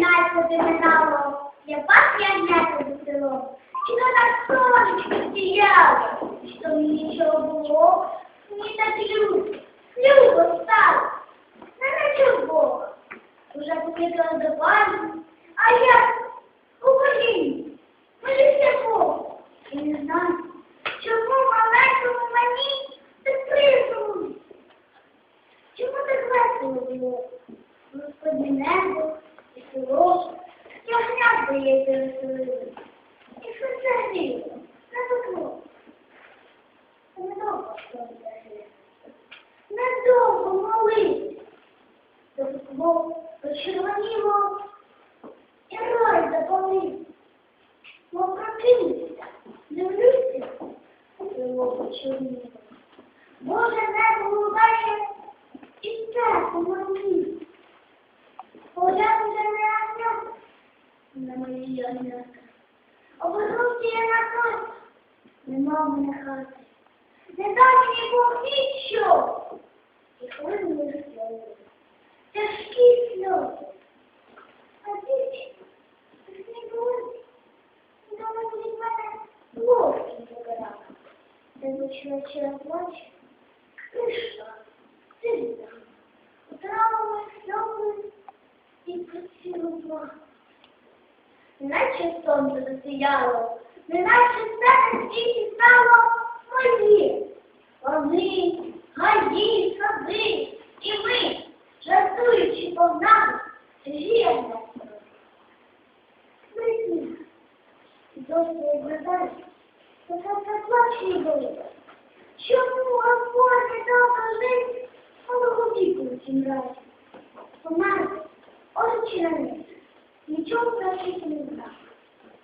туди минало, я пас ягнята за селом, і то так сонечко сіяло, що мені нічого було, мені так любо, любо стало, не наче Бога. Уже покликали до пані, а я у коліні, молюся Богу. І не знаю, чому маленькому мені так присумно. Чому так весело було? Господнє небо і село, ягня, здається. І все це гріло, не тепло. Недовго сонце. Недовго молитися. Допекло, почервоніло, і рой запалив. Мов прокинувся, дивлюся, село почерніло. Боже, небо голубає, і це помогли. Поглянути на ягнят, на мої ягнята. Обернувся я на хату, нема в мене хати. Не дав мені Бог нічого. І хвилини сльози, тяжкі сльози. А дівчина, так не болить. Дома від мене ложки забирала. Де ночі ще плаче, прийшла, сильна, утрала сльози і поцілувала. Неначе сонце засіяло, неначе все на світі стало моє. Вони, гаї, сади, і ми, жартуючи повнами, жіємо. Досі гадаю, то це заплаче і болить. Чому Господь дав жити малого віку цім разі? Померти, очі на них, нічого в світі не знав.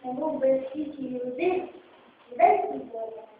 Не був би світі людини, десь і.